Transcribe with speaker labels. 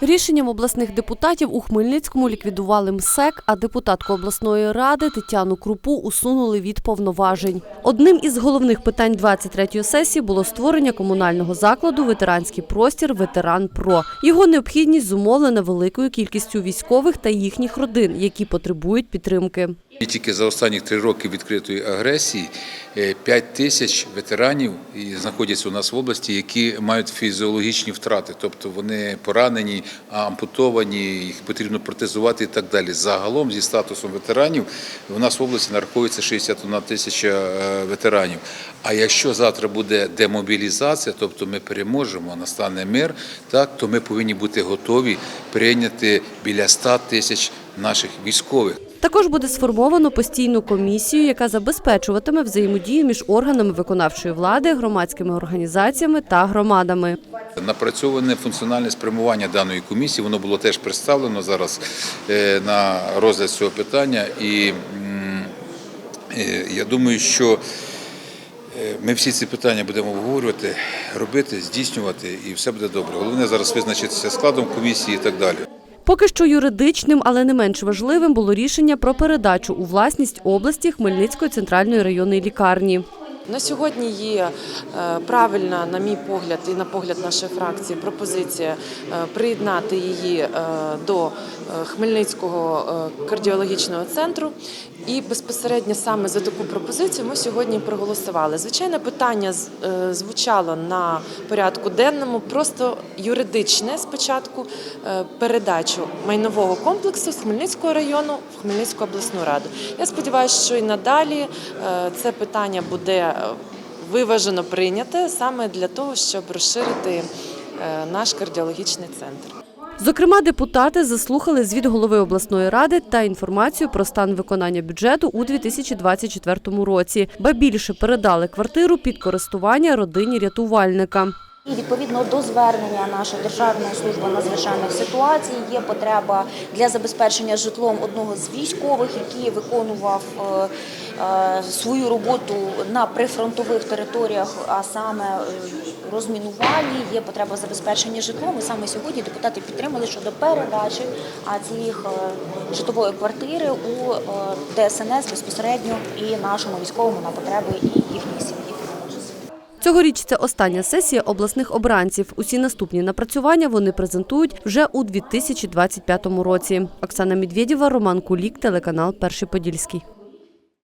Speaker 1: Рішенням обласних депутатів у Хмельницькому ліквідували МСЕК, а депутатку обласної ради Тетяну Крупу усунули від повноважень. Одним із головних питань 23-ї сесії було створення комунального закладу Ветеранський простір Ветеран Про. Його необхідність зумовлена великою кількістю військових та їхніх родин, які потребують підтримки.
Speaker 2: І тільки за останні три роки відкритої агресії 5 тисяч ветеранів знаходяться у нас в області, які мають фізіологічні втрати, тобто вони поранені, ампутовані, їх потрібно протезувати і так далі. Загалом зі статусом ветеранів у нас в області нараховується 61 тисяча е, ветеранів. А якщо завтра буде демобілізація, тобто ми переможемо, настане мир, так то ми повинні бути готові прийняти біля 100 тисяч наших військових.
Speaker 1: Також буде сформовано постійну комісію, яка забезпечуватиме взаємодію між органами виконавчої влади, громадськими організаціями та громадами.
Speaker 2: Напрацьоване функціональне спрямування даної комісії, воно було теж представлено зараз е, на розгляд цього питання. І е, я думаю, що е, ми всі ці питання будемо обговорювати, робити, здійснювати, і все буде добре. Головне зараз визначитися складом комісії і так далі.
Speaker 1: Поки що юридичним, але не менш важливим було рішення про передачу у власність області Хмельницької центральної районної лікарні.
Speaker 3: На сьогодні є е, правильна, на мій погляд, і на погляд нашої фракції, пропозиція е, приєднати її е, до Хмельницького кардіологічного центру. І безпосередньо саме за таку пропозицію ми сьогодні проголосували. Звичайно, питання звучало на порядку денному, просто юридичне спочатку передачу майнового комплексу з Хмельницького району в Хмельницьку обласну раду. Я сподіваюся, що і надалі це питання буде виважено прийняте саме для того, щоб розширити е, наш кардіологічний центр.
Speaker 1: Зокрема, депутати заслухали звіт голови обласної ради та інформацію про стан виконання бюджету у 2024 році, ба більше передали квартиру під користування родині рятувальника.
Speaker 4: І відповідно до звернення нашої державної служби надзвичайних ситуацій є потреба для забезпечення житлом одного з військових, який виконував е, е, свою роботу на прифронтових територіях, а саме е, розмінуванні. Є потреба забезпечення житлом. І саме сьогодні депутати підтримали щодо передачі цієї житлової квартири у ДСНС безпосередньо і нашому військовому на потреби і їхньої сім'ї.
Speaker 1: Цьогоріч це остання сесія обласних обранців. Усі наступні напрацювання вони презентують вже у 2025 році. Оксана Медведєва, Роман Кулік, телеканал Перший Подільський.